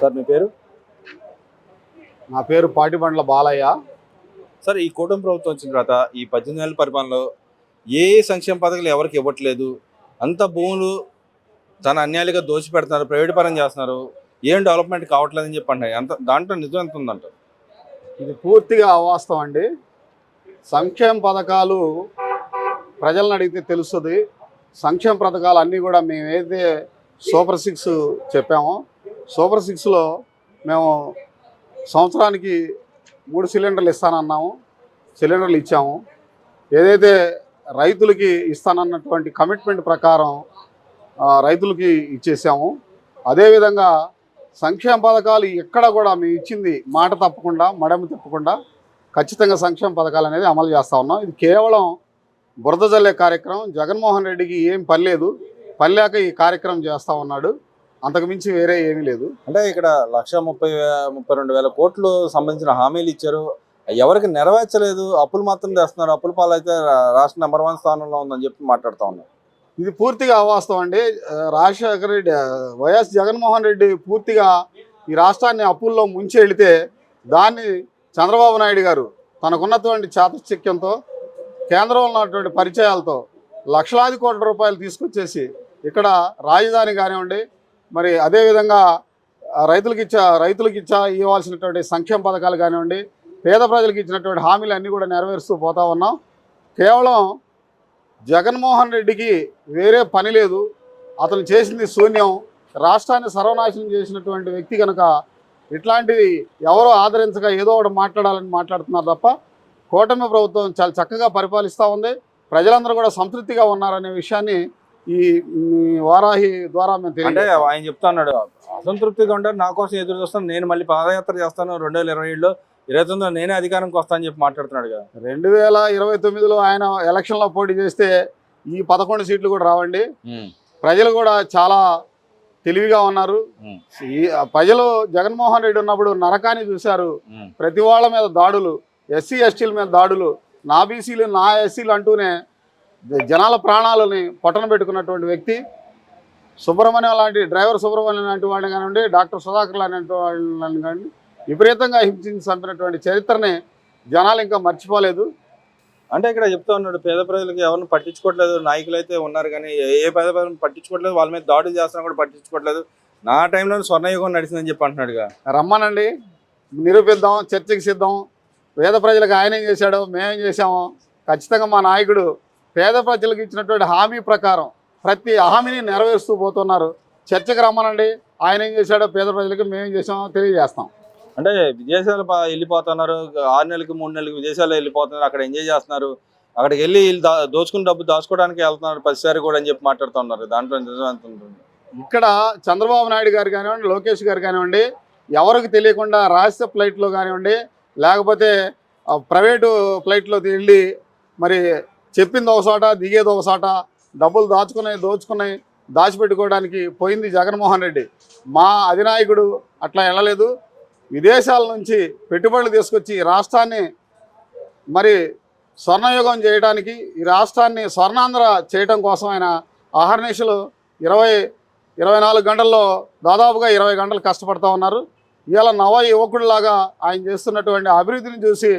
Sir మీ పేరు? నా పేరు పాటిబండ్ల బాలయ్య. సార్ ఈ కూటమి ప్రభుత్వం వచ్చిన తర్వాత ఈ పద్దెనిమిది నెలల పరిపాలనలో ఏ సంక్షేమ పథకాలు ఎవరికి ఇవ్వట్లేదు? అంత భూములు తన అన్యాయాలుగా దోచి పెడుతున్నారు ప్రైవేట్ పరం చేస్తున్నారు. ఏం డెవలప్మెంట్ కావట్లేదని చెప్పి అంటున్నాయి అంత దాంట్లో నిజం ఎంత ఉందంట ఇది పూర్తిగా అవాస్తవం అండి. సంక్షేమ పథకాలు ప్రజలను అడిగితే తెలుస్తుంది. సంక్షేమ పథకాలు అన్నీ కూడా మేము ఏదైతే సూపర్ సిక్స్ చెప్పామో సూపర్ సిక్స్లో మేము సంవత్సరానికి మూడు సిలిండర్లు ఇస్తానన్నాము. సిలిండర్లు ఇచ్చాము. ఏదైతే రైతులకి ఇస్తానన్నటువంటి కమిట్మెంట్ ప్రకారం రైతులకి ఇచ్చేసాము. అదేవిధంగా సంక్షేమ పథకాలు ఎక్కడ కూడా మేము ఇచ్చింది మాట తప్పకుండా మడమ తప్పకుండా ఖచ్చితంగా సంక్షేమ పథకాలు అనేది అమలు చేస్తా ఉన్నాం. ఇది కేవలం బురద జల్లే కార్యక్రమం. జగన్మోహన్ రెడ్డికి ఏం పని లేదు. పని లేక ఈ కార్యక్రమం చేస్తా ఉన్నాడు. అంతకు మించి వేరే ఏమీ లేదు. అంటే ఇక్కడ లక్ష ముప్పై ముప్పై రెండు వేల కోట్లు సంబంధించిన హామీలు ఇచ్చారు. ఎవరికి నెరవేర్చలేదు. అప్పులు మాత్రం తెస్తున్నారు. అప్పుల పాలైతే రాష్ట్ర నెంబర్ వన్ స్థానంలో ఉందని చెప్పి మాట్లాడుతూ ఉన్నారు ఇది పూర్తిగా అవాస్తవం అండి. రాజశేఖర రెడ్డి వైఎస్ జగన్మోహన్ రెడ్డి పూర్తిగా ఈ రాష్ట్రాన్ని అప్పుల్లో ముంచి వెళితే దాన్ని చంద్రబాబు నాయుడు గారు తనకున్నటువంటి చాతచక్యంతో కేంద్రంలో ఉన్నటువంటి పరిచయాలతో లక్షలాది కోట్ల రూపాయలు తీసుకొచ్చేసి ఇక్కడ రాజధాని కానివ్వండి మరి అదేవిధంగా ఆ, రైతులకు ఇచ్చా రైతులకు ఇచ్చా ఇవ్వాల్సినటువంటి సంక్షేమ పథకాలు కానివ్వండి పేద ప్రజలకు ఇచ్చినటువంటి హామీలు అన్నీ కూడా నెరవేరుస్తూ పోతా ఉన్నాం. కేవలం జగన్మోహన్ రెడ్డికి వేరే పని లేదు. అతను చేసింది శూన్యం. రాష్ట్రాన్ని సర్వనాశనం చేసినటువంటి వ్యక్తి కనుక ఇట్లాంటిది ఎవరో ఆదరించక ఏదో ఒకటి మాట్లాడాలని మాట్లాడుతున్నారు తప్ప కూటమి ప్రభుత్వం చాలా చక్కగా పరిపాలిస్తూ ఉంది. ప్రజలందరూ కూడా సంతృప్తిగా ఉన్నారనే విషయాన్ని ఈ వారాహి ద్వారా మేము అంటే. ఆయన చెప్తా ఉన్నాడు అసంతృప్తిగా ఉంటారు నా కోసం ఎదురు చూస్తాను నేను మళ్ళీ పాదయాత్ర చేస్తాను రెండు వేల ఇరవై ఏడులో ఇరవై తొమ్మిదిలో నేనే అధికారంకి వస్తానని చెప్పి మాట్లాడుతున్నాడు కదా. రెండు వేల ఇరవై తొమ్మిదిలో ఆయన ఎలక్షన్లో పోటీ చేస్తే ఈ పదకొండు సీట్లు కూడా రావండి. ప్రజలు కూడా చాలా తెలివిగా ఉన్నారు. ఈ ప్రజలు జగన్మోహన్ రెడ్డి ఉన్నప్పుడు నరకాన్ని చూశారు. ప్రతి వాళ్ళ మీద దాడులు ఎస్సీ ఎస్టీల మీద దాడులు నా బీసీలు నా ఎస్సీలు అంటూనే జనాల ప్రాణాలని పొట్టన పెట్టుకున్నటువంటి వ్యక్తి సుబ్రహ్మణ్యం లాంటి డ్రైవర్ సుబ్రహ్మణ్యం లాంటి వాడిని కానివ్వండి డాక్టర్ సుధాకర్ లాంటి వాళ్ళని కానీ విపరీతంగా హింసించి చంపినటువంటి చరిత్రని జనాలు ఇంకా మర్చిపోలేదు. అంటే ఇక్కడ చెప్తా ఉన్నాడు పేద ప్రజలకు ఎవరిని పట్టించుకోవట్లేదు నాయకులు అయితే ఉన్నారు కానీ ఏ ఏ పేద ప్రజలను పట్టించుకోవట్లేదు వాళ్ళ మీద దాడులు చేస్తున్నా కూడా పట్టించుకోవట్లేదు. నా టైంలో స్వర్ణయుగం నడిచిందని చెప్పి అంటున్నాడుగా రమ్మనండి నిరూపిద్దాం చర్చకి సిద్ధం. పేద ప్రజలకు ఆయన ఏం చేశాడో మేమేం చేశామో ఖచ్చితంగా మా నాయకుడు పేద ప్రజలకు ఇచ్చినటువంటి హామీ ప్రకారం ప్రతి హామీని నెరవేరుస్తూ పోతున్నారు. చర్చకు రమ్మనండి. ఆయన ఏం చేశాడో పేద ప్రజలకు మేమేం చేసామో తెలియజేస్తాం. అంటే విదేశాలు వెళ్ళిపోతున్నారు. ఆరు నెలలకి మూడు నెలలకి విదేశాలు వెళ్ళిపోతున్నారు. అక్కడ ఎంజాయ్ చేస్తున్నారు. అక్కడికి వెళ్ళి వీళ్ళు దా దోచుకున్న డబ్బు దాచుకోవడానికి వెళ్తున్నారు. ప్రతిసారి కూడా అని చెప్పి మాట్లాడుతూ ఉన్నారు. దాంట్లో నిజం ఉంటుంది? ఇక్కడ చంద్రబాబు నాయుడు గారు కానివ్వండి లోకేష్ గారు కానివ్వండి ఎవరికి తెలియకుండా రహస్య ఫ్లైట్లో కానివ్వండి లేకపోతే ప్రైవేటు ఫ్లైట్లో వెళ్ళి మరి చెప్పింది ఒకసాట దిగేది ఒకసాట డబ్బులు దాచుకున్నాయి దోచుకున్నాయి దాచిపెట్టుకోవడానికి పోయింది జగన్మోహన్ రెడ్డి. మా అధినాయకుడు అట్లా వెళ్ళలేదు. విదేశాల నుంచి పెట్టుబడులు తీసుకొచ్చి ఈ రాష్ట్రాన్ని మరి స్వర్ణయుగం చేయడానికి ఈ రాష్ట్రాన్ని స్వర్ణాంధ్ర చేయడం కోసం ఆయన అహర్నిశలు ఇరవై ఇరవై నాలుగు గంటల్లో దాదాపుగా ఇరవై గంటలు కష్టపడతా ఉన్నారు. ఇవాళ నవ యువకుడిలాగా ఆయన చేస్తున్నటువంటి అభివృద్ధిని చూసి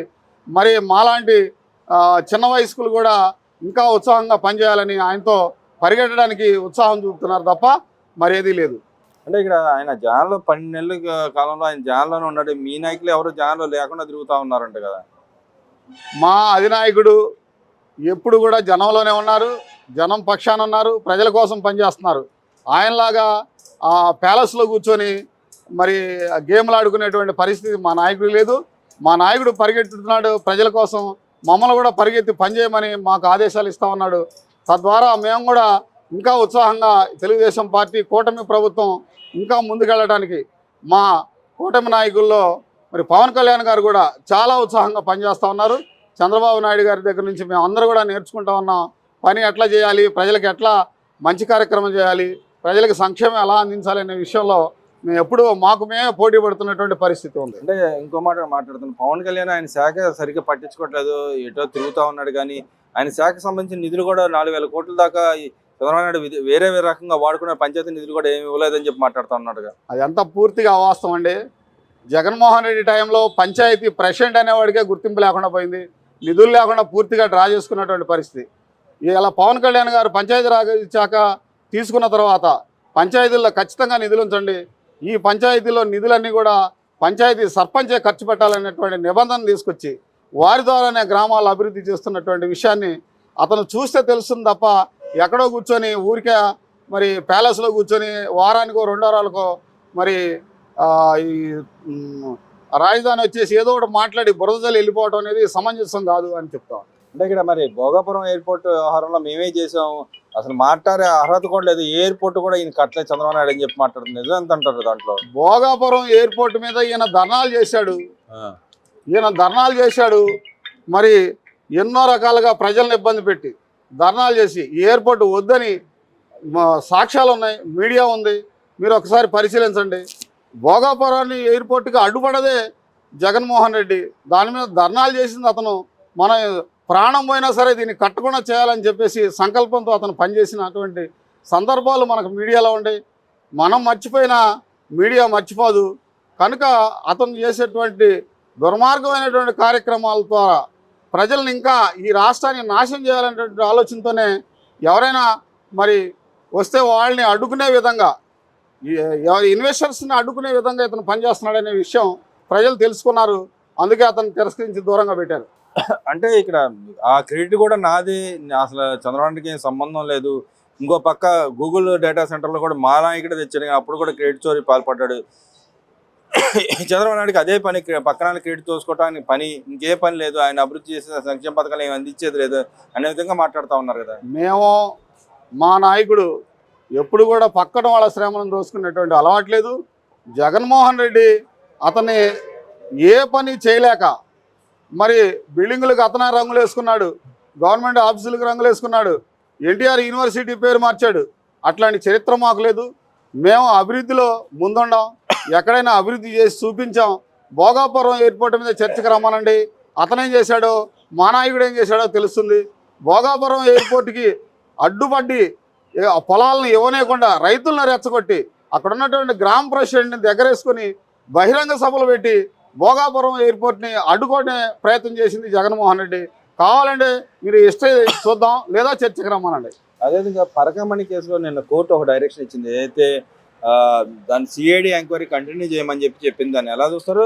మరి మాలాంటి చిన్న వయస్కులు కూడా ఇంకా ఉత్సాహంగా పనిచేయాలని ఆయనతో పరిగెట్టడానికి ఉత్సాహం చూపుతున్నారు తప్ప మరేదీ లేదు. అంటే ఇక్కడ ఆయన జనాల్లో పన్నెండు నెలల కాలంలో ఆయన జనాల్లోనే ఉన్నాడు. మీ నాయకులు ఎవరు జనాల్లో లేకుండా తిరుగుతూ ఉన్నారంట కదా. మా అధినాయకుడు ఎప్పుడు కూడా జనంలోనే ఉన్నారు. జనం పక్షాన ఉన్నారు. ప్రజల కోసం పనిచేస్తున్నారు. ఆయనలాగా ఆ ప్యాలెస్లో కూర్చొని మరి గేమ్లు ఆడుకునేటువంటి పరిస్థితి మా నాయకుడు లేదు. మా నాయకుడు పరిగెత్తుతున్నాడు ప్రజల కోసం మమ్మల్ని కూడా పరిగెత్తి పనిచేయమని మాకు ఆదేశాలు ఇస్తా ఉన్నాడు. తద్వారా మేము కూడా ఇంకా ఉత్సాహంగా తెలుగుదేశం పార్టీ కూటమి ప్రభుత్వం ఇంకా ముందుకెళ్ళడానికి మా కూటమి నాయకుల్లో మరి పవన్ కళ్యాణ్ గారు కూడా చాలా ఉత్సాహంగా పనిచేస్తూ ఉన్నారు. చంద్రబాబు నాయుడు గారి దగ్గర నుంచి మేము అందరూ కూడా నేర్చుకుంటా ఉన్నాం. పని ఎట్లా చేయాలి? ప్రజలకు ఎట్లా మంచి కార్యక్రమం చేయాలి? ప్రజలకు సంక్షేమం ఎలా అందించాలి అనే విషయంలో మేము ఎప్పుడూ మాకు మేమే పోటీ పడుతున్నటువంటి పరిస్థితి ఉంది. అంటే ఇంకో మాట మాట్లాడుతున్నాను పవన్ కళ్యాణ్ ఆయన శాఖ సరిగ్గా పట్టించుకోవట్లేదు ఎటో తిరుగుతూ ఉన్నాడు కానీ ఆయన శాఖకు సంబంధించిన నిధులు కూడా నాలుగు వేల కోట్ల దాకా చంద్రబాబు నాయుడు వేరే వేరే రకంగా వాడుకునే పంచాయతీ నిధులు కూడా ఏమి ఇవ్వలేదని చెప్పి మాట్లాడుతూ ఉన్నాడుగా. అదంతా పూర్తిగా అవాస్తవం అండి. జగన్మోహన్ రెడ్డి టైంలో పంచాయతీ ప్రెసిడెంట్ అనేవాడికే గుర్తింపు లేకుండా పోయింది. నిధులు లేకుండా పూర్తిగా డ్రా చేసుకున్నటువంటి పరిస్థితి. ఇలా పవన్ కళ్యాణ్ గారు పంచాయతీ రాజ్ శాఖ తీసుకున్న తర్వాత పంచాయతీల్లో ఖచ్చితంగా నిధులు ఉంచండి. ఈ పంచాయతీలో నిధులన్నీ కూడా పంచాయతీ సర్పంచే ఖర్చు పెట్టాలనేటువంటి నిబంధన తీసుకొచ్చి వారి ద్వారానే గ్రామాలు అభివృద్ధి చేస్తున్నటువంటి విషయాన్ని అతను చూస్తే తెలుస్తుంది తప్ప ఎక్కడో కూర్చొని ఊరికే మరి ప్యాలెస్లో కూర్చొని వారానికో రెండు వారాలకో మరి ఈ రాజధాని వచ్చేసి ఏదో ఒకటి మాట్లాడి బురదలు వెళ్ళిపోవడం అనేది సమంజసం కాదు అని చెప్తాం. అంటే ఇక్కడ మరి భోగాపురం ఎయిర్పోర్ట్ వ్యవహారంలో మేమే చేసాం అసలు మాట్లాడే అర్హత కూడా లేదు. ఎయిర్పోర్ట్ కూడా ఈయన కట్టలేదు చంద్రబాబు నాయుడు అని చెప్పి మాట్లాడుతుంది. నిజం ఎంత అంటారు దాంట్లో? భోగాపురం ఎయిర్పోర్ట్ మీద ఈయన ధర్నాలు చేశాడు. ఈయన ధర్నాలు చేశాడు. మరి ఎన్నో రకాలుగా ప్రజలను ఇబ్బంది పెట్టి ధర్నాలు చేసి ఎయిర్పోర్ట్ వద్దని సాక్ష్యాలు ఉన్నాయి. మీడియా ఉంది. మీరు ఒకసారి పరిశీలించండి. భోగాపురాన్ని ఎయిర్పోర్ట్కి అడ్డుపడదే జగన్మోహన్ రెడ్డి. దాని మీద ధర్నాలు చేసింది అతను మన ప్రాణం పోయినా సరే దీన్ని కట్టకుండా చేయాలని చెప్పేసి సంకల్పంతో అతను పనిచేసినటువంటి సందర్భాలు మనకు మీడియాలో ఉండేవి మనం మర్చిపోయినా మీడియా మర్చిపోదు. కనుక అతను చేసేటువంటి దుర్మార్గమైనటువంటి కార్యక్రమాల ద్వారా ప్రజల్ని ఇంకా ఈ రాష్ట్రాన్ని నాశనం చేయాలనేటువంటి ఆలోచనతోనే ఎవరైనా మరి వస్తే వాళ్ళని అడ్డుకునే విధంగా ఎవరి ఇన్వెస్టర్స్ని అడ్డుకునే విధంగా ఇతను పనిచేస్తున్నాడనే విషయం ప్రజలు తెలుసుకున్నారు. అందుకే అతను తిరస్కరించి దూరంగా పెట్టారు. అంటే ఇక్కడ ఆ క్రెడిట్ కూడా నాది. అసలు చంద్రబాబుకి ఏం సంబంధం లేదు. ఇంకో పక్క గూగుల్ డేటా సెంటర్లో కూడా మా నాయకుడే తెచ్చాడు. అప్పుడు కూడా క్రెడిట్ చోరీ పాల్పడ్డాడు. చంద్రబాబు నాయుడుకి అదే పని పక్కన క్రెడిట్ తోసుకోవడానికి పని. ఇంకే పని లేదు. ఆయన అభివృద్ధి చేసిన సంక్షేమ పథకాలు ఏమి అందించేది లేదు. అనే విధంగా మాట్లాడుతూ ఉన్నారు కదా. మేము మా నాయకుడు ఎప్పుడు కూడా పక్కన వాళ్ళ శ్రమలను దోసుకునేటువంటి అలవాటు లేదు. జగన్మోహన్ రెడ్డి అతన్ని ఏ పని చేయలేక మరి బిల్డింగులకు అతనే రంగులు వేసుకున్నాడు. గవర్నమెంట్ ఆఫీసులకు రంగులు వేసుకున్నాడు. ఎన్టీఆర్ యూనివర్సిటీ పేరు మార్చాడు. అట్లాంటి చరిత్ర మాకు లేదు. మేము అభివృద్ధిలో ముందుండాం. ఎక్కడైనా అభివృద్ధి చేసి చూపించాం. భోగాపురం ఎయిర్పోర్ట్ మీద చర్చకు రమ్మనండి. అతనేం చేశాడో మా నాయకుడు ఏం చేశాడో తెలుస్తుంది. భోగాపురం ఎయిర్పోర్ట్కి అడ్డుపడ్డి పొలాలను ఇవ్వనేయకుండా రైతులను రెచ్చగొట్టి అక్కడ ఉన్నటువంటి గ్రామ ప్రెసిడెంట్ని దగ్గరేసుకొని బహిరంగ సభలు పెట్టి భోగాపురం ఎయిర్పోర్ట్ని అడ్డుకునే ప్రయత్నం చేసింది జగన్మోహన్ రెడ్డి. కావాలంటే మీరు ఇష్ట చూద్దాం లేదా చర్చకు రమ్మనండి. అదేవిధంగా పరకమణి కేసులో నిన్న కోర్టు ఒక డైరెక్షన్ ఇచ్చింది. ఏదైతే దాని సిఐడి ఎంక్వైరీ కంటిన్యూ చేయమని చెప్పి చెప్పింది దాన్ని ఎలా చూస్తారు?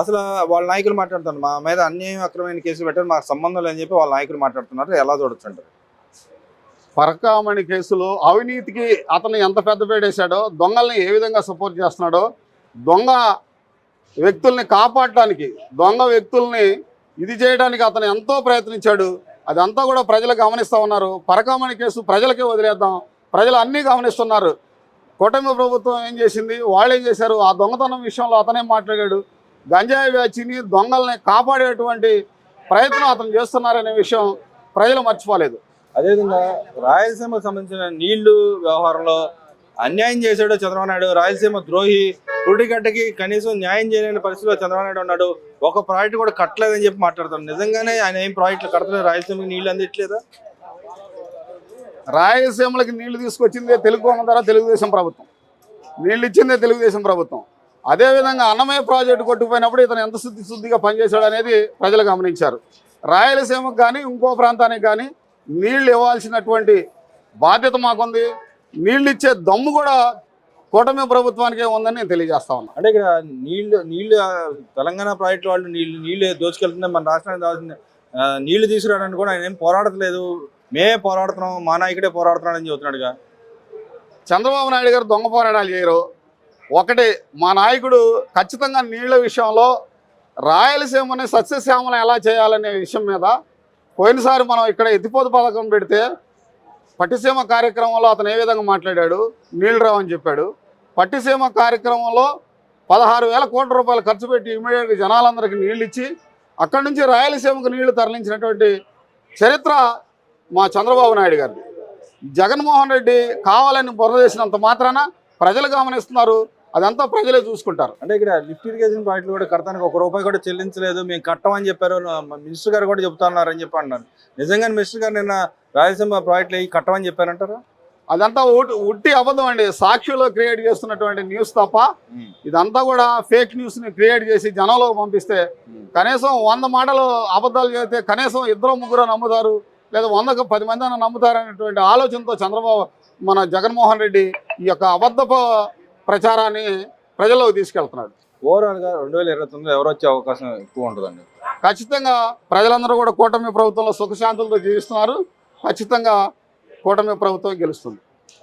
అసలు వాళ్ళ నాయకులు మాట్లాడుతున్నారు. మా మీద అన్యాయం అక్రమైన కేసులు పెట్టారు మాకు సంబంధం లేదని చెప్పి వాళ్ళ నాయకులు మాట్లాడుతున్నారు. ఎలా చూడొచ్చు పరకామణి కేసులో అవినీతికి అతను ఎంత పెద్ద వేసాడో దొంగల్ని ఏ విధంగా సపోర్ట్ చేస్తున్నాడో దొంగ వ్యక్తుల్ని కాపాడటానికి దొంగ వ్యక్తుల్ని ఇది చేయడానికి అతను ఎంతో ప్రయత్నించాడు. అదంతా కూడా ప్రజలు గమనిస్తూ ఉన్నారు. పరకామణి కేసు ప్రజలకే వదిలేద్దాం. ప్రజలు అన్నీ గమనిస్తున్నారు. కూటమి ప్రభుత్వం ఏం చేసింది? వాళ్ళు ఏం చేశారు? ఆ దొంగతనం విషయంలో అతనే మాట్లాడాడు. గంజాయి వ్యాచిని దొంగల్ని కాపాడేటువంటి ప్రయత్నం అతను చేస్తున్నారనే విషయం ప్రజలు మర్చిపోలేదు. అదేవిధంగా రాయలసీమకు సంబంధించిన నీళ్ళు వ్యవహారంలో అన్యాయం చేశాడు చంద్రబాబు నాయుడు. రాయలసీమ ద్రోహి పురుటిగడ్డకి కనీసం న్యాయం చేయలేని పరిస్థితిలో చంద్రబాబు నాయుడు ఉన్నాడు. ఒక ప్రాజెక్ట్ కూడా కట్టలేదని చెప్పి మాట్లాడుతాడు నిజంగానే ఆయన ఏం ప్రాజెక్టులు కట్టలేదు రాయలసీమకి నీళ్ళు అందిట్లేదా రాయలసీమలకి నీళ్ళు తీసుకొచ్చిందే తెలుగు ద్వారా తెలుగుదేశం ప్రభుత్వం. నీళ్ళు ఇచ్చిందే తెలుగుదేశం ప్రభుత్వం. అదేవిధంగా అన్నమయ్య ప్రాజెక్టు కొట్టుకుపోయినప్పుడు ఇతను ఎంత శుద్ధి శుద్ధిగా పనిచేశాడు అనేది ప్రజలు గమనించారు. రాయలసీమకు కానీ ఇంకో ప్రాంతానికి కానీ నీళ్ళు ఇవ్వాల్సినటువంటి బాధ్యత మాకుంది. నీళ్ళు ఇచ్చే దమ్ము కూడా కూటమి ప్రభుత్వానికే ఉందని నేను తెలియజేస్తా ఉన్నా. అంటే ఇక్కడ నీళ్ళు నీళ్ళు తెలంగాణ ప్రాజెక్టు వాళ్ళు నీళ్ళు నీళ్ళు దోచుకెళ్తుంటే మన రాష్ట్రానికి ఆ, నీళ్ళు తీసుకురావడానికి కూడా ఆయన ఏం పోరాడట్లేదు. మేమే పోరాడుతున్నాం మా నాయకుడే పోరాడుతున్నాడు అని చెబుతున్నాడుగా. చంద్రబాబు నాయుడు గారు దొంగ పోరాటాలు చేయరు. ఒకటి మా నాయకుడు ఖచ్చితంగా నీళ్ళ విషయంలో రాయలసీమని సస్యశ్యామలం ఎలా చేయాలనే విషయం మీద పోయినసారి మనం ఇక్కడ ఎత్తిపోతు పథకం పెడితే పట్టిసీమ కార్యక్రమంలో అతను ఏ విధంగా మాట్లాడాడు? నీళ్ళు రావని చెప్పాడు. పట్టిసీమ కార్యక్రమంలో పదహారు వేల కోట్ల రూపాయలు ఖర్చు పెట్టి ఇమీడియట్గా జనాలందరికీ నీళ్ళు ఇచ్చి అక్కడి నుంచి రాయలసీమకు నీళ్ళు తరలించినటువంటి చరిత్ర మా చంద్రబాబు నాయుడు గారిది. జగన్మోహన్ రెడ్డి కావాలని బురదేసినంత మాత్రాన ప్రజలు గమనిస్తున్నారు అదంతా ప్రజలే చూసుకుంటారు. అంటే ఇక్కడ లిఫ్ట్ ఇరిగేషన్ పాయింట్లు కూడా కడతానికి ఒక రూపాయి కూడా చెల్లించలేదు మేము కట్టమని చెప్పారు మినిస్టర్ గారు కూడా చెప్తున్నారు అని చెప్పి అన్నారు. నిజంగా మినిస్టర్ గారు నిన్న రాయలసీమ ప్రాజెక్టులు అవి కట్టమని చెప్పారంటారా? అదంతా ఉట్- ఉట్టి అబద్ధం అండి. సాక్షిలో క్రియేట్ చేస్తున్నటువంటి న్యూస్ తప్ప ఇదంతా కూడా ఫేక్ న్యూస్ని క్రియేట్ చేసి జనంలోకి పంపిస్తే. కనీసం వంద మాటలు అబద్ధాలు చెబితే కనీసం ఇద్దరు ముగ్గురు నమ్ముతారు లేదా వందకు పది మంది అయినా నమ్ముతారు అనేటువంటి ఆలోచనతో చంద్రబాబు మన జగన్మోహన్ రెడ్డి ఈ యొక్క అబద్ధపు ప్రచారాన్ని ప్రజల్లోకి తీసుకెళ్తున్నాడు. ఓవరాల్గా రెండు వేల ఇరవై తొమ్మిదిలో ఎవరు వచ్చే అవకాశం ఎక్కువ ఉంటుందండి? ఖచ్చితంగా ప్రజలందరూ కూడా కూటమి ప్రభుత్వంలో సుఖశాంతులతో జీవిస్తున్నారు. ఖచ్చితంగా కూటమి ప్రభుత్వం గెలుస్తుంది.